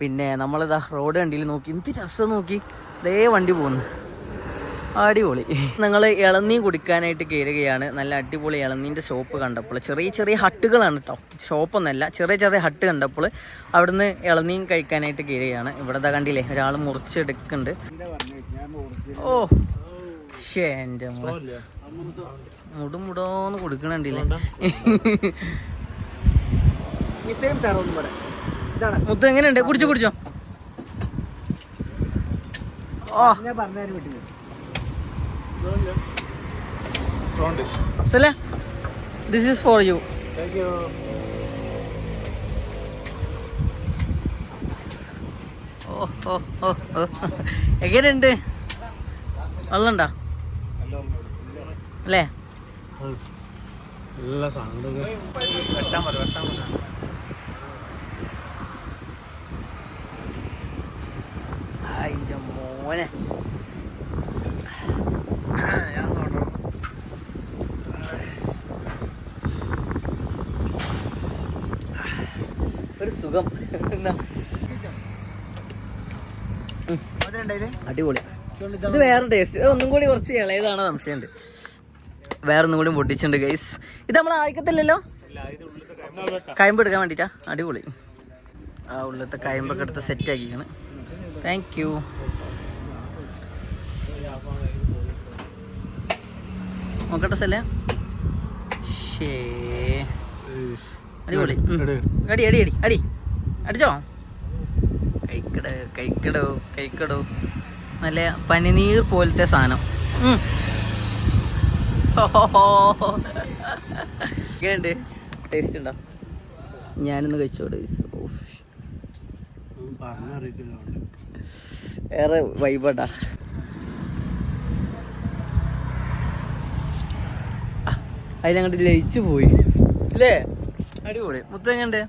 പിന്നെ നമ്മളിതാ റോഡ് കണ്ടിയിൽ നോക്കി. എന്ത് രസം നോക്കി. ദേ വണ്ടി പോകുന്നു അടിപൊളി. നിങ്ങൾ ഇളനീ കുടിക്കാനായിട്ട് കയറുകയാണ് നല്ല അടിപൊളി ഇളനീന്റെ ഷോപ്പ് കണ്ടപ്പോൾ. ചെറിയ ചെറിയ ഹട്ടുകളാണ് കേട്ടോ ഷോപ്പൊന്നല്ല ചെറിയ ചെറിയ ഹട്ട് കണ്ടപ്പോൾ അവിടുന്ന് ഇളനീൻ കഴിക്കാനായിട്ട് കയറുകയാണ് ഇവിടെ കണ്ടില്ലേ ഒരാൾ മുറിച്ചെടുക്കുന്നുണ്ട്. ഓ ശേന്റെ മുടുമുടോന്ന് കൊടുക്കണേ മുത്ത് എങ്ങനെയുണ്ട്? കുടിച്ചോ കുടിച്ചോ. ഓ ഞാൻ പറഞ്ഞു Sele, സല ദിസ് ഈസ് ഫോർ യു എങ്ങനെയുണ്ട്? വെള്ളമുണ്ടോ? അല്ലേ? സാധനങ്ങളൊക്കെ അതിന്റെ മോനെ ഒരു സുഖം എന്നാ ഉം. അടിപൊളി. ഇത് വേറെ ടേസ്റ്റ് ഒന്നും കൂടി കുറച്ച് ഇളയതാണ് സംശയമുണ്ട്. വേറെ ഒന്നും കൂടി പൊട്ടിച്ചിട്ടുണ്ട് ഗൈസ് ഇത് നമ്മൾ ആയിക്കത്തില്ലല്ലോ? കയമ്പ് എടുക്കാൻ വേണ്ടിട്ടാ? അടിപൊളി. ആ ഉള്ളത്തെ കയമ്പൊക്കെ എടുത്ത് സെറ്റ് ആക്കിയാണ് താങ്ക് യു നോക്കട്ടെ സല്ലേ ഷേ അടിപൊളി. അടി അടി അടി അടി. അടിച്ചോ? കൈക്കട കൈക്കടോ കഴിക്കടോ നല്ല പനിനീർ പോലത്തെ സാധനം. ഉം. എങ്ങനെയുണ്ട്? ടേസ്റ്റ് ഉണ്ടോ? ഞാനൊന്ന് കഴിച്ചോട് ഏറെ വേറെ വൈബടാ അതിനങ്ങോട്ട് ലയിച്ചു പോയി. അല്ലേ അടിപൊളി. മുത്തം എങ്ങണ്ട്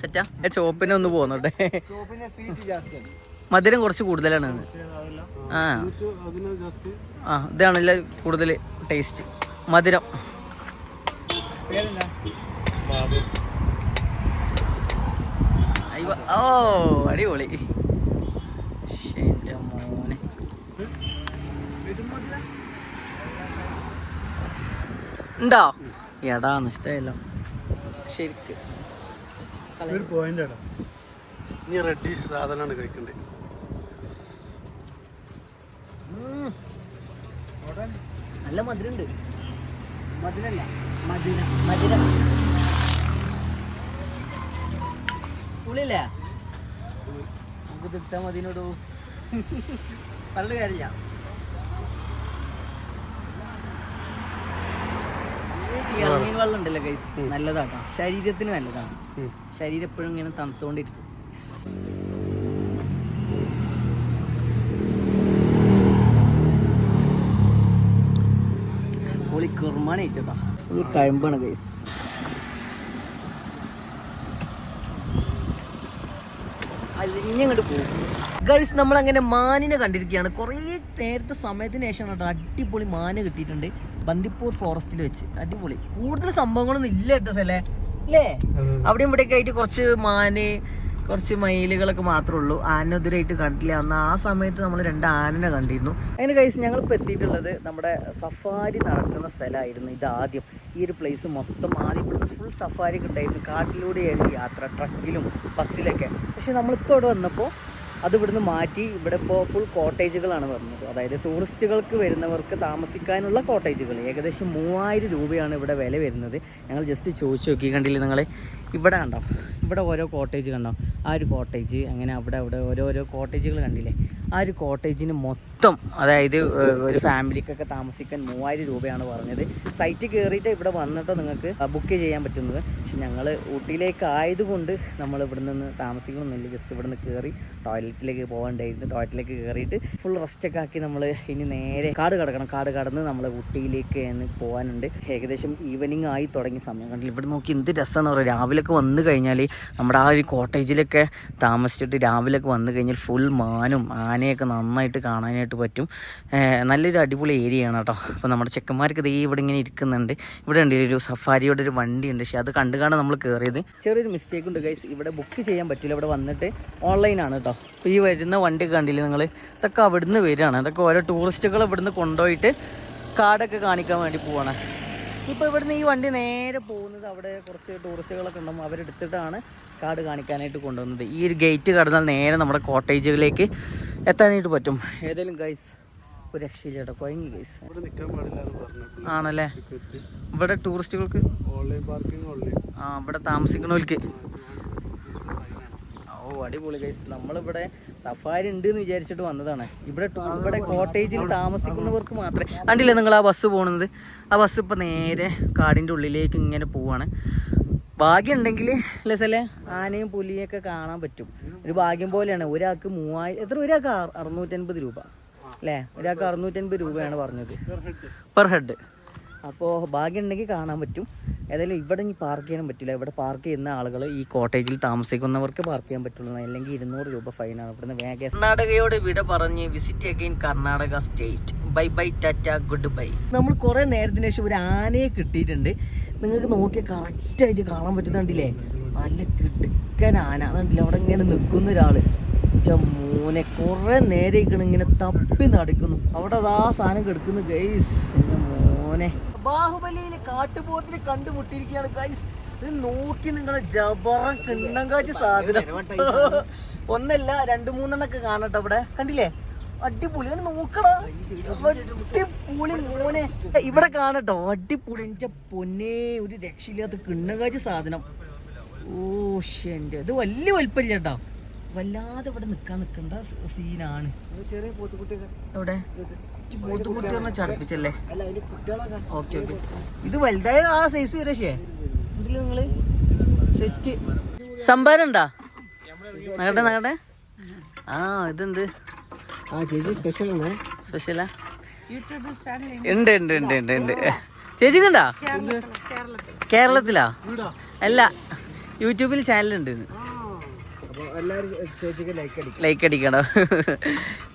സെറ്റാ ചോപ്പിനെ ഒന്ന് പോന്നോട്ടെ. ചോപ്പിനെ സ്വീറ്റ് ജാസ്തിയാണ് മധുരം കുറച്ച് കൂടുതലാണ്. ആ. ആ ഇതാണല്ലേ കൂടുതൽ ടേസ്റ്റ് മധുരം. ഓ അടിപൊളി. മോനെ. ഉണ്ടോ? എടാ ഇഷ്ടമല്ല ശരിക്ക്. നീ റെഡി സാധനമാണ് കഴിക്കണ്ടേ. നല്ല മധുരണ്ട്. മധുരല്ല. മധുര. മധുരം. പുളിയില്ലേ നമുക്ക് തിട്ടാ മതിനോടു. പറഞ്ഞിട്ട് കാര്യമില്ല. ഇളനീർ വെള്ളം ഉണ്ടല്ലോ ഗൈസ് നല്ലതാട്ടോ. ശരീരത്തിന് നല്ലതാണ്. ശരീരം എപ്പോഴും ഇങ്ങനെ തണുത്തോണ്ടിരിക്കും. പൊളി കുർമാനേറ്റാ ഫുൾ കഴമ്പാണ് ഗൈസ് അലിഞ്ഞങ്ങോട്ട് പോകും. ഗൈസ് നമ്മൾ അങ്ങനെ മാനിനെ കണ്ടിരിക്കുകയാണ്. കുറേ നേരത്തെ സമയത്തിന് ശേഷമാണ് കേട്ടോ അടിപൊളി മാന് കിട്ടിയിട്ടുണ്ട്. ബന്ദിപ്പൂർ ഫോറസ്റ്റിൽ വെച്ച്. അടിപൊളി. കൂടുതൽ സംഭവങ്ങളൊന്നും ഇല്ല കേട്ടോ സല്ലേ അല്ലേ അവിടെ ഇവിടെയൊക്കെ ആയിട്ട് കുറച്ച് മാന് കുറച്ച് മയിലുകളൊക്കെ മാത്രമേ ഉള്ളൂ. ആന കണ്ടില്ല. അന്ന് ആ സമയത്ത് നമ്മൾ രണ്ട് ആനനെ കണ്ടിരുന്നു. അങ്ങനെ കഴിച്ച് ഞങ്ങൾ ഇപ്പോൾ എത്തിയിട്ടുള്ളത് നമ്മുടെ സഫാരി നടക്കുന്ന സ്ഥലമായിരുന്നു ഇത് ആദ്യം ഈ ഒരു പ്ലേസ് മൊത്തം ആദ്യം ഇവിടുന്ന് ഫുൾ സഫാരി ഉണ്ടായിരുന്നു. കാട്ടിലൂടെയായിരുന്നു യാത്ര ട്രക്കിലും ബസ്സിലൊക്കെ പക്ഷെ നമ്മളിപ്പോൾ ഇവിടെ വന്നപ്പോൾ അത് ഇവിടുന്ന് മാറ്റി ഇവിടെ ഇപ്പോൾ ഫുൾ കോട്ടേജുകളാണ് വരുന്നത് അതായത് ടൂറിസ്റ്റുകൾക്ക് വരുന്നവർക്ക് താമസിക്കാനുള്ള കോട്ടേജുകൾ ഏകദേശം മൂവായിരം രൂപയാണ് ഇവിടെ വില വരുന്നത്. ഞങ്ങൾ ജസ്റ്റ് ചോദിച്ചു നോക്കി. കണ്ടില്ലേ നിങ്ങൾ ഇവിടെ കണ്ടോ? ഇവിടെ ഓരോ കോട്ടേജ് കണ്ടോ? ആ ഒരു കോട്ടേജ് അങ്ങനെ അവിടെ അവിടെ ഓരോരോ കോട്ടേജുകൾ കണ്ടില്ലേ? ആ ഒരു കോട്ടേജിന് മൊത്തം അതായത് ഒരു ഫാമിലിക്കൊക്കെ താമസിക്കാൻ മൂവായിരം രൂപയാണ് പറഞ്ഞത്. സൈറ്റ് കയറിയിട്ട് ഇവിടെ വന്നിട്ട് നിങ്ങൾക്ക് ബുക്ക് ചെയ്യാൻ പറ്റുന്നത്. പക്ഷെ ഞങ്ങൾ ഊട്ടിയിലേക്ക് ആയതുകൊണ്ട് നമ്മൾ ഇവിടെ നിന്ന് താമസിക്കണമെന്നില്ല ജസ്റ്റ് ഇവിടെ നിന്ന് കയറി ടോയ്ലറ്റിലേക്ക് പോകണ്ടായിരുന്നു. ടോയ്ലറ്റിലേക്ക് കയറിയിട്ട് ഫുൾ റെസ്റ്റൊക്കെ ആക്കി നമ്മൾ ഇനി നേരെ കാട് കടക്കണം. കാട് കടന്ന് നമ്മൾ ഊട്ടിയിലേക്ക് പോകാനുണ്ട് ഏകദേശം ഈവനിങ് ആയി തുടങ്ങിയ സമയം. കണ്ടില്ല? ഇവിടെ നോക്കി എന്ത് രസമെന്ന് പറയുക രാവിലെയൊക്കെ വന്നു കഴിഞ്ഞാൽ നമ്മുടെ ആ ഒരു കോട്ടേജിലൊക്കെ താമസിച്ചിട്ട് രാവിലെയൊക്കെ വന്നു കഴിഞ്ഞാൽ ഫുൾ മാനും ആനയൊക്കെ നന്നായിട്ട് കാണാനായിട്ട് പറ്റും. നല്ലൊരു അടിപൊളി ഏരിയയാണ് കേട്ടോ. അപ്പോൾ നമ്മുടെ ചെക്കന്മാർക്ക് ദേ ഇവിടെ ഇങ്ങനെ ഇരിക്കുന്നുണ്ട്. ഇവിടെ ഉണ്ട് ഒരു സഫാരിയുടെ ഒരു വണ്ടി ഉണ്ട് പക്ഷേ അത് കണ്ടു കാണാൻ നമ്മൾ കയറിയത് ചെറിയൊരു മിസ്റ്റേക്ക് ഉണ്ട് ഗൈസ് ഇവിടെ ബുക്ക് ചെയ്യാൻ പറ്റില്ല. ഇവിടെ വന്നിട്ട് ഓൺലൈനാണ് കേട്ടോ. അപ്പോൾ ഈ വരുന്ന വണ്ടി കണ്ടില്ലേ നിങ്ങൾ ഇതൊക്കെ അവിടുന്ന് വരികയാണ്. ഇതൊക്കെ ഓരോ ടൂറിസ്റ്റുകൾ ഇവിടുന്ന് കൊണ്ടുപോയിട്ട് കാടൊക്കെ കാണിക്കാൻ വേണ്ടി പോവാണ്. ഇപ്പോൾ ഇവിടുന്ന് ഈ വണ്ടി നേരെ പോകുന്നത് അവിടെ കുറച്ച് ടൂറിസ്റ്റുകളൊക്കെ ഉണ്ടാകും അവരെടുത്തിട്ടാണ് കാട് കാണിക്കാനായിട്ട് കൊണ്ടുവന്നത്. ഈ ഒരു ഗേറ്റ് കടന്നാൽ നേരെ നമ്മുടെ കോട്ടേജുകളിലേക്ക് എത്താനായിട്ട് പറ്റും. ഏതെങ്കിലും ഗൈസ് ഒരു രക്ഷയില്ല കേട്ടോ. കുഴങ്ങി ഗൈസ് ആണല്ലേ? ഇവിടെ ടൂറിസ്റ്റുകൾക്ക് ആ ഇവിടെ താമസിക്കണവർക്ക് ഓ അടിപൊളി ഗൈസ് നമ്മളിവിടെ സഫാരി ഉണ്ട് എന്ന് വിചാരിച്ചിട്ട് വന്നതാണ്. ഇവിടെ ഇവിടെ കോട്ടേജിൽ താമസിക്കുന്നവർക്ക് മാത്രമേ കണ്ടില്ലേ നിങ്ങൾ ആ ബസ് പോകുന്നത് ആ ബസ് ഇപ്പം നേരെ കാടിന്റെ ഉള്ളിലേക്ക് ഇങ്ങനെ പോവാണ്. ഭാഗ്യം ഉണ്ടെങ്കിൽ ലസല്ലേ ആനയും പുലിയും ഒക്കെ കാണാൻ പറ്റും. ഒരു ഭാഗ്യം പോലെയാണ്. ഒരാൾക്ക് മൂവായിരം എത്ര ഒരാൾക്ക് അറു- അറുന്നൂറ്റൻപത് രൂപ. അല്ലേ? ഒരാൾക്ക് അറുന്നൂറ്റൻപത് രൂപയാണ് പറഞ്ഞത്. പെർ ഹെഡ് അപ്പോൾ ഭാഗ്യം ഉണ്ടെങ്കിൽ കാണാൻ പറ്റും. ഏതായാലും ഇവിടെ ഇനി പാർക്ക് ചെയ്യാൻ പറ്റില്ല. ഇവിടെ പാർക്ക് ചെയ്യുന്ന ആളുകൾ ഈ കോട്ടേജിൽ താമസിക്കുന്നവർക്ക് പാർക്ക് ചെയ്യാൻ പറ്റുള്ളൂ. അല്ലെങ്കിൽ ഇരുന്നൂറ് രൂപ ഫൈനാണ് ഇവിടുന്ന് വേഗം കർണാടകയോട് വിട പറഞ്ഞ് visit again Karnataka state bye bye tata goodbye നമ്മൾ കുറേ നേരത്തിന് ശേഷം ഒരു ആനയെ കിട്ടിയിട്ടുണ്ട്. നിങ്ങൾക്ക് നോക്കിയാൽ കറക്റ്റായിട്ട് കാണാൻ പറ്റുന്നുണ്ടല്ലേ? നല്ല കിടുക്കൻ ആന. അവിടെ ഇങ്ങനെ നിൽക്കുന്ന ഒരാൾ. ന്റെ മോനെ കുറെ നേരം ഇങ്ങനെ തപ്പി നടക്കുന്നു. അവിടെ അതാ സാധനം കിടക്കുന്നു ഗൈസ് എന്റെ മോനെ. ബാഹുബലിയിലെ കാട്ടുപോത്തിനെ കണ്ടുമുട്ടിയിരിക്കുകയാണ് ഗൈസ് ഇത് നോക്കി നിങ്ങളെ ജബറ കാച്ച സാധനം. ഒന്നല്ല രണ്ടു മൂന്നെണ്ണൊക്കെ കാണട്ടെ അവിടെ. കണ്ടില്ലേ? അടിപൊളി നോക്കടാ. അടിപൊളി മോനെ. ഇവിടെ കാണട്ടോ അടിപൊളി. എന്റെ പൊന്നെ ഒരു രക്ഷയില്ലാത്ത കിണ്ണങ്കാച്ച് സാധനം. ഓ എന്റെ. ഇത് വലിയ വലിപ്പമില്ല വല്ലാതെ ഇവിടെ നിക്കാൻ നിക്കണ്ട സീനാണ്. ചെറിയ പോത്തുകുട്ടിയൊക്കെ. എവിടെ? പോത്തുകുട്ടി പറഞ്ഞ ചടപ്പിച്ചല്ലേ? Okay okay. ഇത് വലുതായ ആ സൈസ് വരശേ നിങ്ങൾ നിങ്ങൾ സെറ്റ് സംഭാരം ഉണ്ടാ? നകട്ടെ നകട്ടെ ആ ഇതെന്ത്? ആ ചേച്ചി സ്പെഷ്യൽ ആണ്. സ്പെഷ്യലാ ഉണ്ട് ഉണ്ട് ഉണ്ട് ഉണ്ട് ഉണ്ട്. ചേച്ചിക്കുണ്ടാ കേരളത്തിലാ? അല്ല യൂട്യൂബിൽ ചാനലുണ്ട് ഇന്ന്. ലൈക്ക് അടിക്കും. ലൈക്ക് അടിക്കണോ.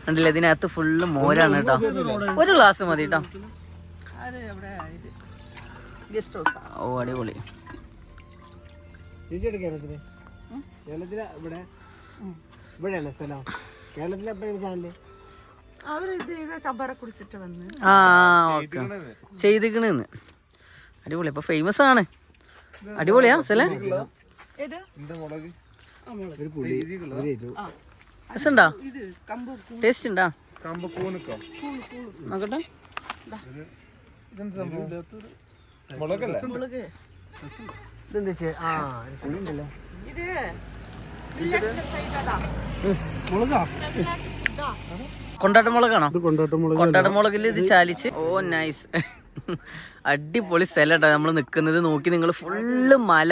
കണ്ടില്ല ഇതിനകത്ത് ഫുള്ള് മോരാണ് കേട്ടോ. ഒരു ഗ്ലാസ് മതി കേട്ടോ. ഓ അടിപൊളി. കേരളത്തിൽ? ഇവിടെ? സ്ഥലം? കേരളത്തിലെ എപ്പോഴാണ് ചാനൽ? ആ ഓക്കെ. ചെയ്തിക്കണെന്ന്. അടിപൊളി. അപ്പൊ ഫേമസ് ആണ്. അടിപൊളിയാ സ്ഥലം ഒരു പുളി ഒരു എരിവ്. രസമുണ്ടോ? ടേസ്റ്റ് ഉണ്ടോ? കമ്പക്കൂനൊക്കെ നോക്കട്ടെ. ഇതെന്താ ചെ- ആ ഒരു പുളി ഉണ്ടല്ലോ മുളകാ? കൊണ്ടാട്ട മുളകാണോ? ഇത് കൊണ്ടോട്ട മുളക് കൊണ്ടാട്ട മുളകിൽ ഇത് ചാലിച്ച്. ഓ നൈസ് അടിപൊളി സ്ഥലം നമ്മൾ നിൽക്കുന്നത് നോക്കി നിങ്ങൾ ഫുള്ള് മല.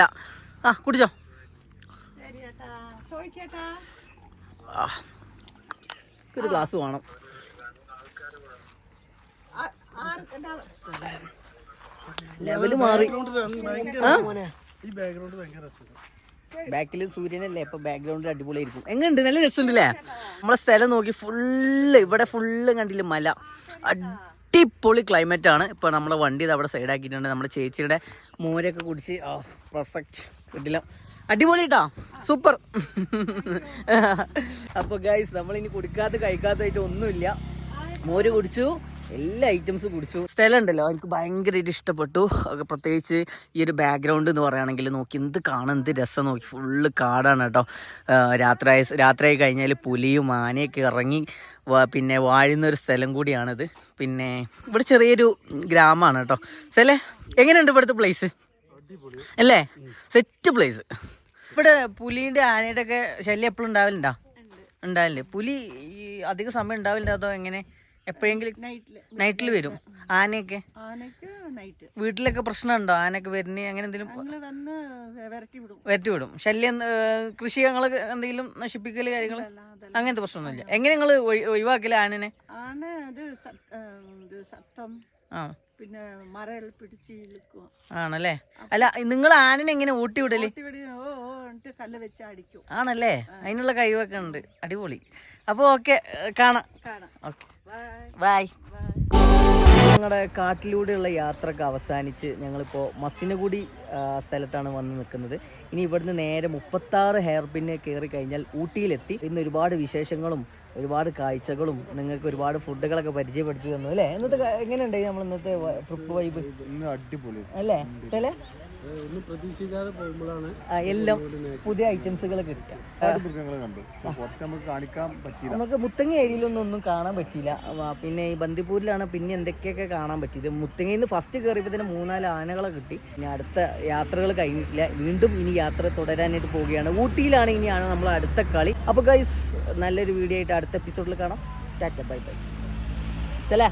ആ കുടിച്ചോ. ഒരു ഗ്ലാസ് വേണം. ലെവൽ മാറി. ബാക്കിൽ സൂര്യനല്ലേ? ഇപ്പൊ ബാക്ക്ഗ്രൗണ്ട് അടിപൊളിയായിരിക്കും. എങ്ങനെയുണ്ട് നല്ല രസമുണ്ടല്ലേ? നമ്മളെ സ്ഥലം നോക്കി ഫുള്ള് ഇവിടെ ഫുള്ള് കണ്ടില്ല മല. അടിപൊളി അടിപൊളി ക്ലൈമറ്റ് ആണ്. ഇപ്പൊ നമ്മളെ വണ്ടി ഇത് അവിടെ സൈഡാക്കിയിട്ടുണ്ട് നമ്മുടെ ചേച്ചിയുടെ മോരൊക്കെ കുടിച്ച് ആ പെർഫെക്റ്റ് കിട്ടില്ല അടിപൊളി കേട്ടോ സൂപ്പർ. അപ്പോൾ ഗൈസ് ഇനി കുടിക്കാത്ത കഴിക്കാത്തതായിട്ട് ഒന്നുമില്ല. മോര് കുടിച്ചു എല്ലാ ഐറ്റംസ് കുടിച്ചു. സ്ഥലം ഉണ്ടല്ലോ എനിക്ക് ഭയങ്കരമായിട്ട് ഇഷ്ടപ്പെട്ടു. പ്രത്യേകിച്ച് ഈ ഒരു ബാക്ക്ഗ്രൗണ്ട് എന്ന് പറയുകയാണെങ്കിൽ നോക്കി എന്ത് കാണാൻ എന്ത് രസം നോക്കി. ഫുള്ള് കാടാണ് കേട്ടോ. രാത്രി രാത്രിയായി കഴിഞ്ഞാൽ പുലിയും ആനയൊക്കെ ഇറങ്ങി പിന്നെ വാഴുന്ന ഒരു സ്ഥലം കൂടിയാണിത്. പിന്നെ ഇവിടെ ചെറിയൊരു ഗ്രാമമാണ് കേട്ടോ. സ്ഥലേ എങ്ങനെയുണ്ട് ഇവിടുത്തെ പ്ലേസ് അല്ലേ? സെറ്റ് പ്ലേസ് ഇവിടെ പുലിന്റെ ആനയുടെ ഒക്കെ ശല്യം എപ്പോഴും ഉണ്ടാവലുണ്ടോ? ഉണ്ടാവില്ലേ പുലി ഈ അധിക സമയം ഉണ്ടാവില്ല അതോ എങ്ങനെ? എപ്പോഴെങ്കിലും നൈറ്റിൽ വരും. ആനയൊക്കെ? വീട്ടിലൊക്കെ പ്രശ്നമുണ്ടോ? ആനയൊക്കെ വരുന്ന അങ്ങനെ എന്തെങ്കിലും വിരട്ടി വിടും. ശല്യം കൃഷി ഞങ്ങൾ എന്തെങ്കിലും നശിപ്പിക്കൽ കാര്യങ്ങൾ അങ്ങനത്തെ പ്രശ്നമൊന്നുമില്ല. എങ്ങനെ നിങ്ങൾ ഒഴിവാക്കൽ ആനനെ? ആന ഇത് ആ. പിന്നെ മരൽ പിടിച്ച് ഇழுക്കും ആണല്ലേ? അല്ല നിങ്ങൾ ആനനെ എങ്ങനെ ഊട്ടി വിടലേ? കല്ല് വെച്ച് അടിക്കും. ആണല്ലേ? അതിനുള്ള കഴിവൊക്കെ ഉണ്ട്. അടിപൊളി. അപ്പോൾ ഓക്കെ കാണാം. കാണാം. ഓക്കെ. ബൈ. ഞങ്ങളുടെ കാട്ടിലൂടെയുള്ള യാത്രയൊക്കെ അവസാനിച്ച് ഞങ്ങളിപ്പോൾ മസിനഗുഡി സ്ഥലത്താണ് വന്ന് നിൽക്കുന്നത്. ഇനി ഇവിടുന്ന് നേരെ മുപ്പത്താറ് ഹെയർ പിന്നെ കയറി കഴിഞ്ഞാൽ ഊട്ടിയിലെത്തി. ഇന്ന് ഒരുപാട് വിശേഷങ്ങളും ഒരുപാട് കാഴ്ചകളും നിങ്ങൾക്ക് ഒരുപാട് ഫുഡുകളൊക്കെ പരിചയപ്പെടുത്തി തന്നു അല്ലേ? ഇന്നത്തെ എങ്ങനെയുണ്ടായി എങ്ങനെയുണ്ട് നമ്മൾ ഇന്നത്തെ ട്രിപ്പ് വൈബ് അടിപൊളി. അല്ലേ? ചില? ഒന്നും പ്രതീക്ഷിക്കാതെ പോകുമ്പോഴാണ് എല്ലാം പുതിയ ഐറ്റംസുകൾ കിട്ടുക. നമുക്ക് കാണിക്കാൻ പറ്റിയില്ല. നമുക്ക് മുത്തങ്ങ ഏരിയയിലൊന്നും ഒന്നും കാണാൻ പറ്റിയില്ല. പിന്നെ ഈ ബന്ദിപ്പൂരിലാണ് പിന്നെ എന്തൊക്കെയൊക്കെ കാണാൻ പറ്റിയത്. മുത്തങ്ങയിൽ നിന്ന് ഫസ്റ്റ് കയറിയപ്പോൾ തന്നെ മൂന്നാൽ ആനകളെ കിട്ടി. ഇനി അടുത്ത യാത്രകൾ കഴിഞ്ഞിട്ടില്ല. വീണ്ടും ഇനി യാത്ര തുടരാനായിട്ട് പോവുകയാണ്. ഊട്ടിയിലാണ് ഇനിയാണ് നമ്മൾ അടുത്ത കളി. അപ്പോൾ ഗൈസ് നല്ലൊരു വീഡിയോ ആയിട്ട് അടുത്ത എപ്പിസോഡിൽ കാണാം. Tata bye bye ചലേ